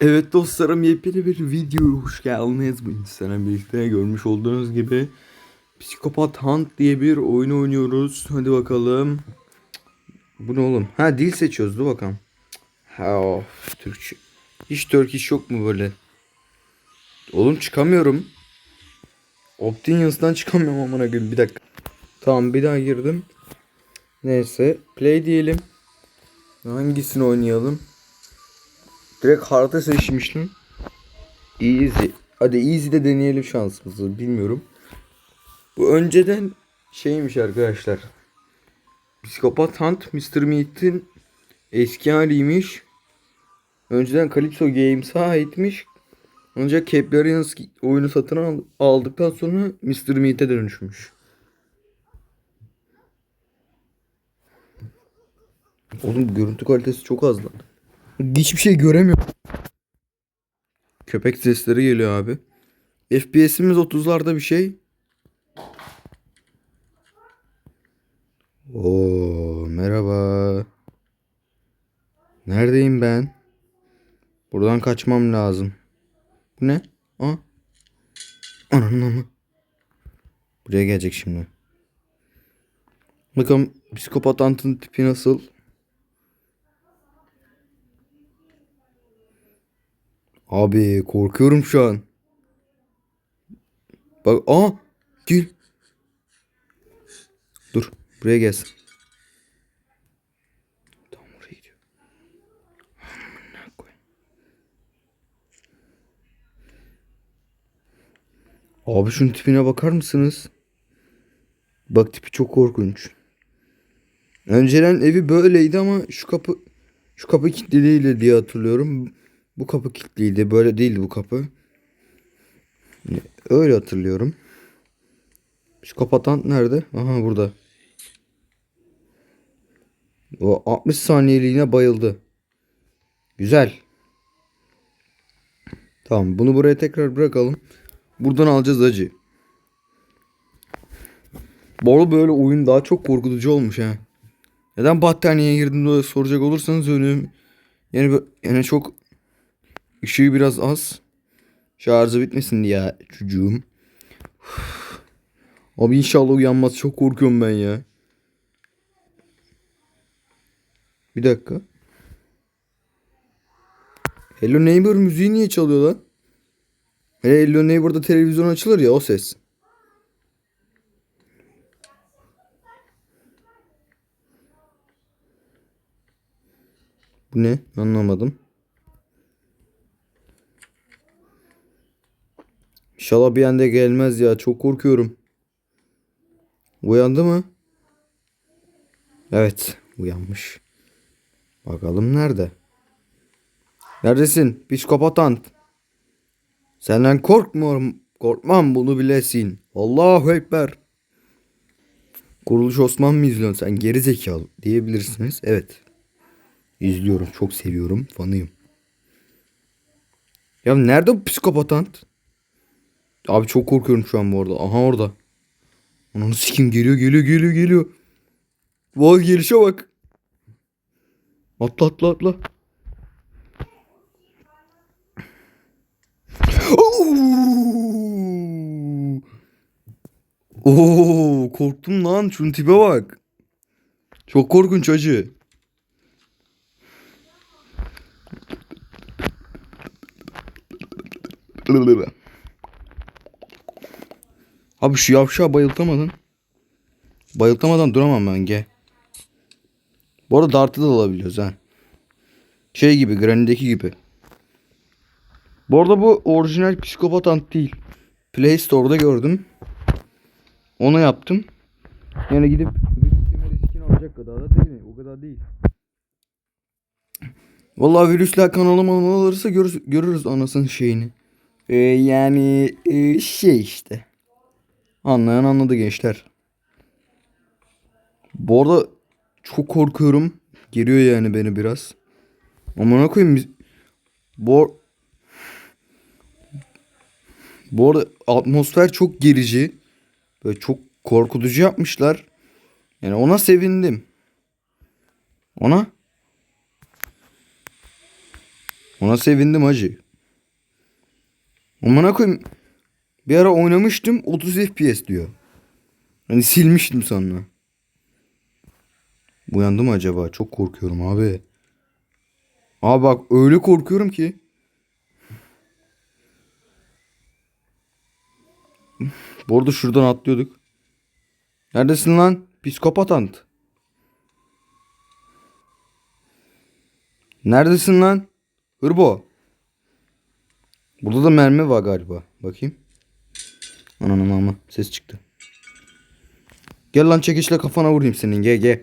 Evet dostlarım yepyeni bir videoya hoş geldiniz. Bu insanla birlikte görmüş olduğunuz gibi Psikopat Hunt diye bir oyun oynuyoruz. Hadi bakalım. Bu ne oğlum? Ha dil seçiyoruz dur bakalım. Ha of, Türkçe. Hiç Türk iş yok mu böyle? Oğlum çıkamıyorum. Optinions'dan çıkamıyorum amına koyayım bir dakika. Tamam bir daha girdim. Neyse play diyelim. Hangisini oynayalım? Direkt harita seçmiştim. Easy. Hadi easy'de deneyelim şansımızı. Bilmiyorum. Bu önceden şeymiş arkadaşlar. Psikopat Hunt Mr. Meat'in eski haliymiş. Önceden Calypso Games'a aitmiş. Ancak Caplarians oyunu satın al- aldıktan sonra Mr. Meat'e dönüşmüş. Oğlum görüntü kalitesi çok az lan. Hiçbir şey göremiyorum. Köpek sesleri geliyor abi. FPS'imiz 30'larda bir şey. Oo merhaba. Neredeyim ben? Buradan kaçmam lazım. Bu ne? Aa. Ananın mı? Buraya gelecek şimdi. Bakalım psikopat antın tipi nasıl? Abi korkuyorum şu an. Bak aa gel. Dur buraya gelsin. Tamam oraya gidiyor. Abi şunun tipine bakar mısınız? Bak tipi çok korkunç. Önceden evi böyleydi ama şu kapı şu kapı kilitliydi diye hatırlıyorum. Bu kapı kilitliydi. Böyle değildi bu kapı. Öyle hatırlıyorum. Şu kapatan nerede? Aha burada. O 60 saniyeliğine bayıldı. Güzel. Tamam bunu buraya tekrar bırakalım. Buradan alacağız acı. Bu arada böyle oyun daha çok korkutucu olmuş ha. Neden battaniyeye girdim diye soracak olursanız önüm yani yani çok ışığı biraz az. Şarjı bitmesin diye çocuğum. Uf. Abi inşallah uyanmaz. Çok korkuyorum ben ya. Bir dakika. Hello Neighbor müziği niye çalıyor lan? Hele Hello Neighbor'da televizyon açılır ya o ses. Bu ne? Anlamadım. İnşallah bir anda gelmez ya. Çok korkuyorum. Uyandı mı? Evet. Uyanmış. Bakalım nerede? Neredesin? Psikopatant. Senden korkmuyorum. Korkmam bunu bilesin. Allahu Ekber. Kuruluş Osman mı izliyorsun sen? Geri zekalı diyebilirsiniz. Evet. İzliyorum. Çok seviyorum. Fanıyım. Ya nerede bu psikopatant? Abi çok korkuyorum şu an bu arada. Aha orada. Ananı sikim geliyor geliyor geliyor geliyor. Vay gelişe bak. Atla atla atla. Oo! Oo, korktum lan. Şunun tipe bak. Çok korkunç acı. Abi şu yavşağı bayıltamadın. Bayıltamadan duramam ben gel. Bu arada dartı da alabiliyoruz ha. Şey gibi Granny'deki gibi. Bu arada bu orijinal psikopat ant değil. Play Store'da gördüm. Onu yaptım. Yani gidip virüs riskini alacak kadar da değil mi? O kadar değil. Vallahi virüsler kanalıma alırsa görürüz, görürüz anasının şeyini. Ee, yani e, şey işte. Anlayan anladı gençler. Bu arada çok korkuyorum. Geriyor yani beni biraz. Amına koyayım biz... Bu... Bu arada atmosfer çok gerici. Böyle çok korkutucu yapmışlar. Yani ona sevindim. Ona Ona sevindim hacı. Amına koyayım. Bir ara oynamıştım 30 FPS diyor. Hani silmiştim sonra. Uyandı mı acaba? Çok korkuyorum abi. Abi bak öyle korkuyorum ki. Bu arada şuradan atlıyorduk. Neredesin lan? Psikopat ant. Neredesin lan? Hırbo. Burada da mermi var galiba. Bakayım. Ananın ama ses çıktı. Gel lan çekişle kafana vurayım senin. Gel gel.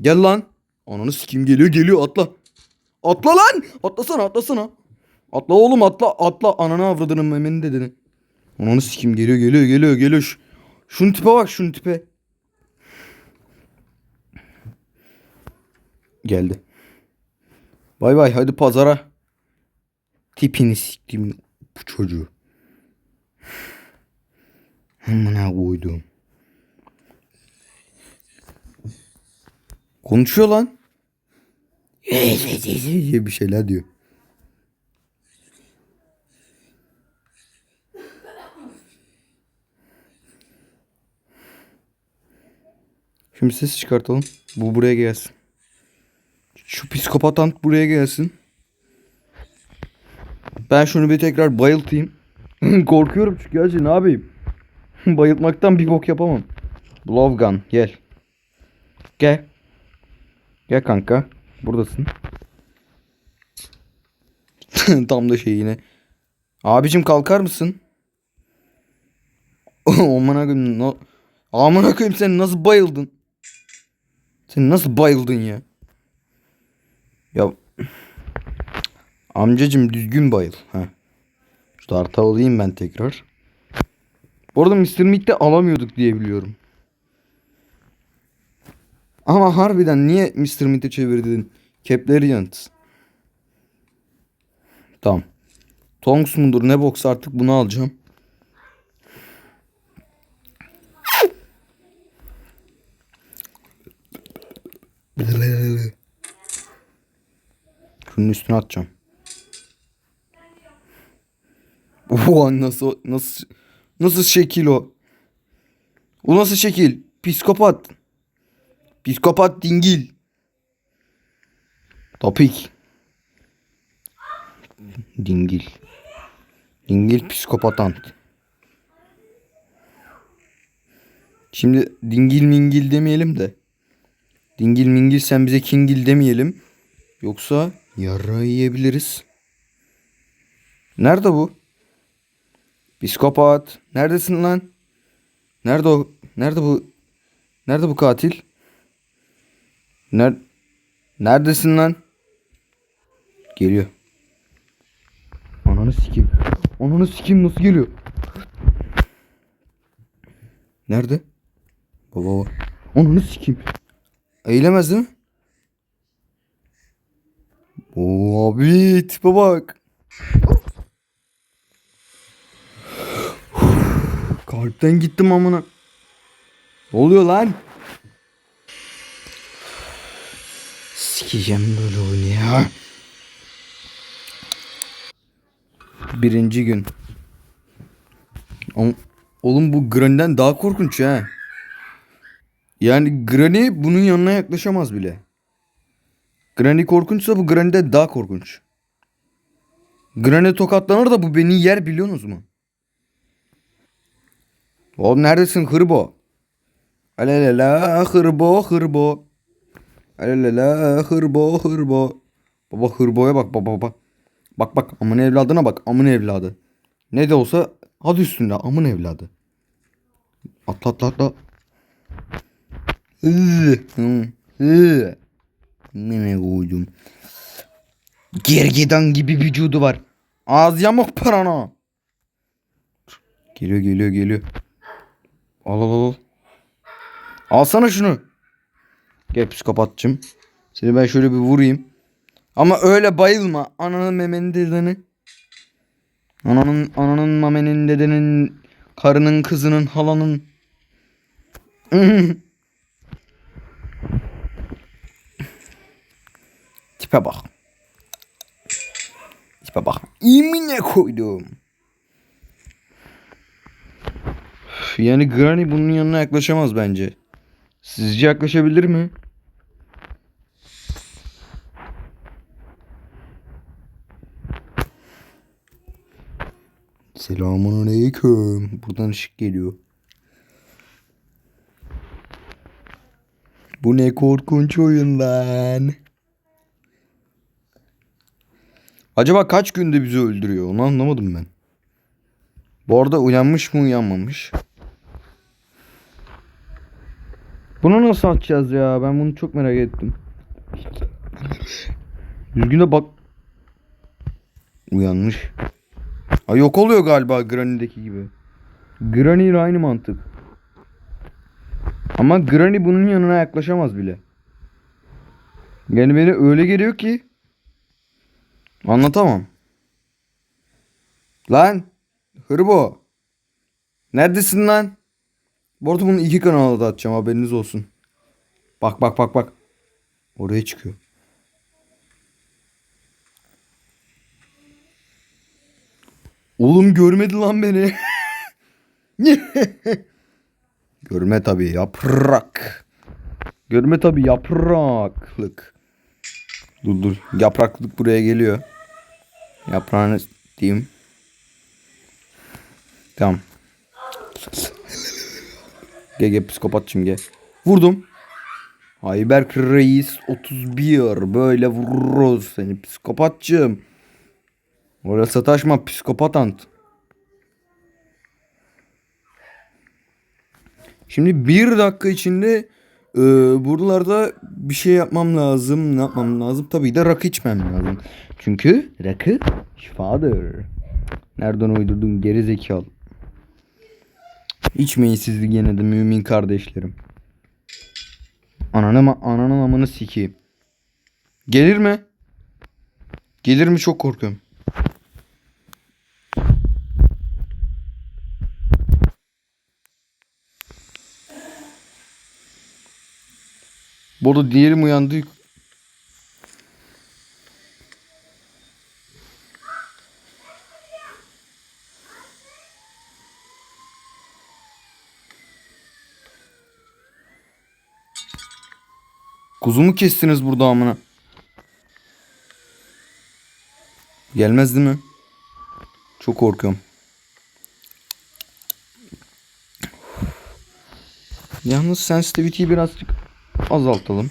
Gel lan. Ananı sikim geliyor geliyor atla. Atla lan. Atlasana atlasana. Atla oğlum atla atla. Ananı avradının memeni dedini. Ananı sikim geliyor geliyor geliyor geliyor. Şu, şunun tipe bak şunun tipe. Geldi. Bay bay hadi pazara. Tipini siktim bu çocuğu. Amına koydum. Konuşuyor lan. diye bir şeyler diyor. Şimdi ses çıkartalım. Bu buraya gelsin. Şu psikopat ant buraya gelsin. Ben şunu bir tekrar bayıltayım. Korkuyorum çünkü hacı ne yapayım? Bayıltmaktan bir bok yapamam. Blowgun gel. Gel. Gel kanka. Buradasın. Tam da şey yine. Abicim kalkar mısın? Amına koyayım. No... Amına koyayım sen nasıl bayıldın? Sen nasıl bayıldın ya? Ya amcacım düzgün bayıl. Ha. Start'a alayım ben tekrar. Bu arada Mr. Meat'te alamıyorduk diye biliyorum. Ama harbiden niye Mr. Meat'e çevirdin? Caplariant. Tamam. Tongs mudur ne boks artık bunu alacağım. Şunun üstüne atacağım. Oha nasıl nasıl nasıl şekil o? O nasıl şekil? Psikopat. Psikopat dingil. Topik. Dingil. Dingil psikopatant. Şimdi dingil mingil demeyelim de. Dingil mingil sen bize kingil demeyelim. Yoksa yara yiyebiliriz. Nerede bu? Psikopat. Neredesin lan? Nerede o? Nerede bu? Nerede bu katil? Ner Neredesin lan? Geliyor. Ananı sikeyim. Ananı sikeyim nasıl geliyor? Nerede? Baba baba. Ananı sikeyim. Eğilemez değil mi? Oo abi tipe bak. Kalpten gittim amına. Ne oluyor lan? Sikeceğim böyle oyunu ya. Birinci gün. Oğlum bu Granny'den daha korkunç ha. Yani Granny bunun yanına yaklaşamaz bile. Granny korkunçsa bu Granny'den daha korkunç. Granny tokatlanır da bu beni yer biliyorsunuz mu? Oğlum neredesin hırbo? Alelala hırbo hırbo. Alelala hırbo hırbo. Baba hırboya bak baba baba. Bak bak amın evladına bak amın evladı. Ne de olsa adı üstünde amın evladı. Atla atla atla. Ne koydum. Gergedan gibi vücudu var. Ağız yamuk parana. Geliyor geliyor geliyor. Al al al. Alsana şunu. Gel psikopatçım. Seni ben şöyle bir vurayım. Ama öyle bayılma. Ananın memenin dedeni. Ananın ananın mamenin dedenin karının kızının halanın. Tipe bak. tipe bak. İmine koydum. Yani Granny bunun yanına yaklaşamaz bence. Sizce yaklaşabilir mi? Selamun aleyküm. Buradan ışık geliyor. Bu ne korkunç oyun lan. Acaba kaç günde bizi öldürüyor? Onu anlamadım ben. Bu arada uyanmış mı uyanmamış? Bunu nasıl atacağız ya? Ben bunu çok merak ettim. Düzgün bak. Uyanmış. Ha yok oluyor galiba Granny'deki gibi. Granny ile aynı mantık. Ama Granny bunun yanına yaklaşamaz bile. Yani beni öyle geliyor ki anlatamam. Lan Hırbo. Neredesin lan? Bu arada bunu iki kanala da atacağım haberiniz olsun. Bak bak bak bak. Oraya çıkıyor. Oğlum görmedi lan beni. Görme tabii yaprak. Görme tabii yapraklık. Dur dur yapraklık buraya geliyor. Yaprağını diyeyim. Tamam. Gel psikopatçım gel. Vurdum. Ayberk Reis 31 böyle vururuz seni psikopatçım. Oraya sataşma psikopat ant. Şimdi bir dakika içinde e, buralarda bir şey yapmam lazım. Ne yapmam lazım? Tabii de rakı içmem lazım. Çünkü rakı şifadır. Nereden uydurdun geri zekalı. İçmeyin siz de gene de mümin kardeşlerim. Ananı ma- ananın amını sikeyim. Gelir mi? Gelir mi çok korkuyorum. Bu arada diğerim uyandı. Kuzumu kestiniz burada amına. Gelmez değil mi? Çok korkuyorum. Yalnız sensitivity'yi birazcık azaltalım.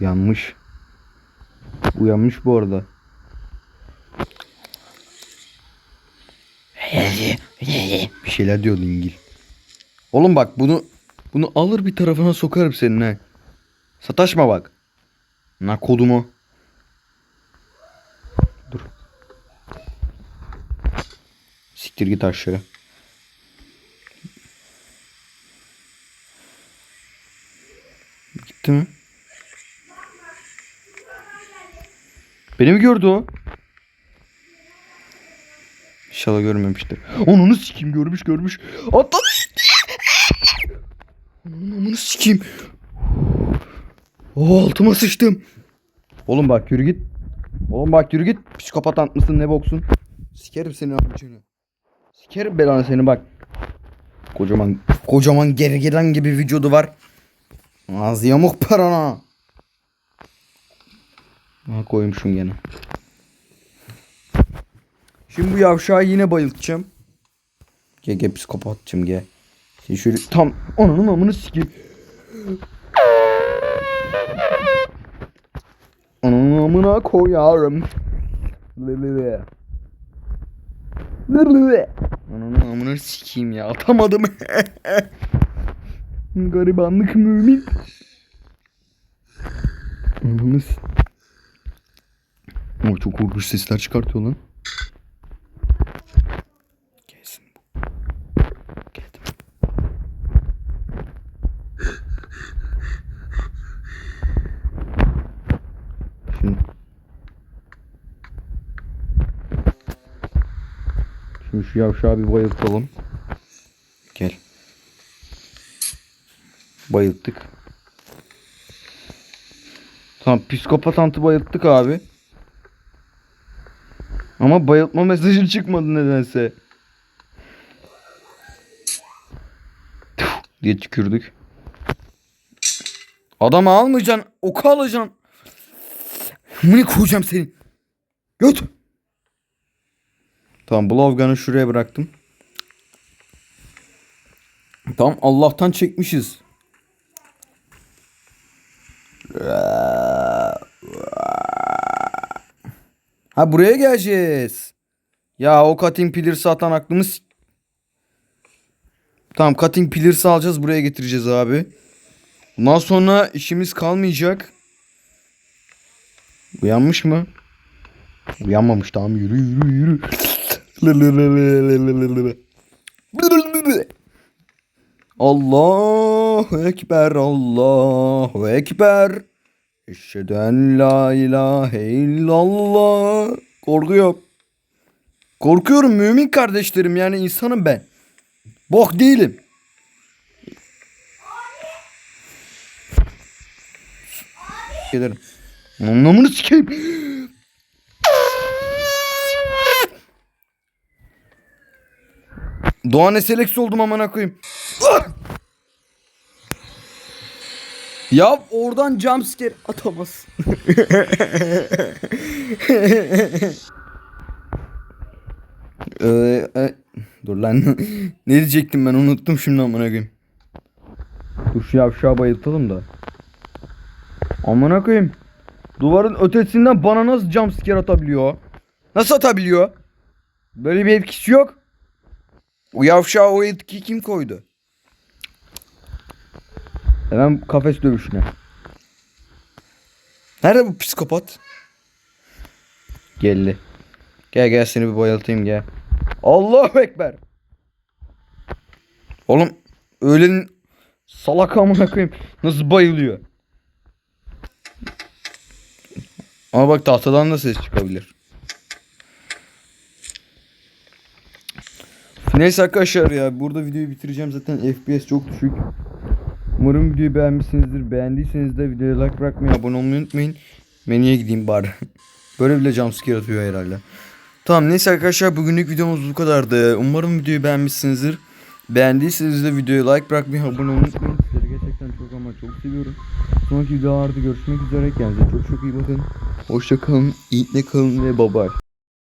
Yanmış. Uyanmış bu arada. Bir şeyler diyordu İngil. Oğlum bak bunu bunu alır bir tarafına sokarım senin ha. Sataşma bak. Na kodumu. Dur. Siktir git aşağı. Gitti mi? Beni mi gördü o? İnşallah görmemiştir. Onu sikeyim görmüş görmüş. Atladı. Onun sikeyim. Oh altıma sıçtım. Oğlum bak yürü git. Oğlum bak yürü git. Psikopat ant mısın ne boksun. Sikerim seni amcını. Sikerim belanı seni bak. Kocaman kocaman gergedan gibi vücudu var. Ağzı yamuk parana. Ha koymuşum gene. Şimdi bu yavşağı yine bayıltacağım. Gel psikopatçım gel. Sen şöyle tam ananın amını sikeyim. Ananın amına koyarım. Lelele. Lelele. Ananın amına sikeyim ya atamadım. Garibanlık mümin. Ananı s- Ama çok korkunç sesler çıkartıyor lan. Şu yavşağı bir bayıltalım. Gel. Bayılttık. Tamam psikopat antı bayılttık abi. Ama bayıltma mesajı çıkmadı nedense. Tüh diye tükürdük. Adamı almayacaksın. Oku alacaksın. Mını koyacağım seni. Göt. Tamam Blowgun'ı şuraya bıraktım. Tamam Allah'tan çekmişiz. Ha buraya geleceğiz. Ya o cutting pillers'ı atan aklımız. Tamam cutting pillers'ı alacağız buraya getireceğiz abi. Bundan sonra işimiz kalmayacak. Uyanmış mı? Uyanmamış tamam yürü yürü yürü. Allahu Ekber Allahu Ekber. Eşhedü en la ilahe illallah. Korkuyorum. Korkuyorum mümin kardeşlerim yani insanım ben. Bok değilim. Gelirim. Anlamını sikeyim. Doğan Eselex oldum amına koyayım. Ah! Ya oradan jumpscare atamaz. ee, e, dur lan. ne diyecektim ben unuttum şimdi amına koyayım. Dur şu yavşağı bayıltalım da. Amına koyayım. Duvarın ötesinden bana nasıl jumpscare atabiliyor? Nasıl atabiliyor? Böyle bir etkisi yok. O yavşağı o etkiyi kim koydu? Hemen kafes dövüşüne. Nerede bu psikopat? Geldi. Gel gel seni bir bayıltayım gel. Allahu Ekber. Oğlum öğlenin salak amına koyayım. Nasıl bayılıyor? Ama bak tahtadan da ses çıkabilir. Neyse arkadaşlar ya burada videoyu bitireceğim zaten FPS çok düşük. Umarım videoyu beğenmişsinizdir. Beğendiyseniz de videoya like bırakmayı, abone olmayı unutmayın. Menüye gideyim bari. Böyle bile jumpscare atıyor herhalde. Tamam neyse arkadaşlar bugünlük videomuz bu kadardı. Umarım videoyu beğenmişsinizdir. Beğendiyseniz de videoya like bırakmayı, abone olmayı unutmayın. Sizleri gerçekten çok ama çok seviyorum. Sonraki videolarda görüşmek üzere. Kendinize çok çok iyi bakın. Hoşça kalın, iyilikle kalın ve bye bye.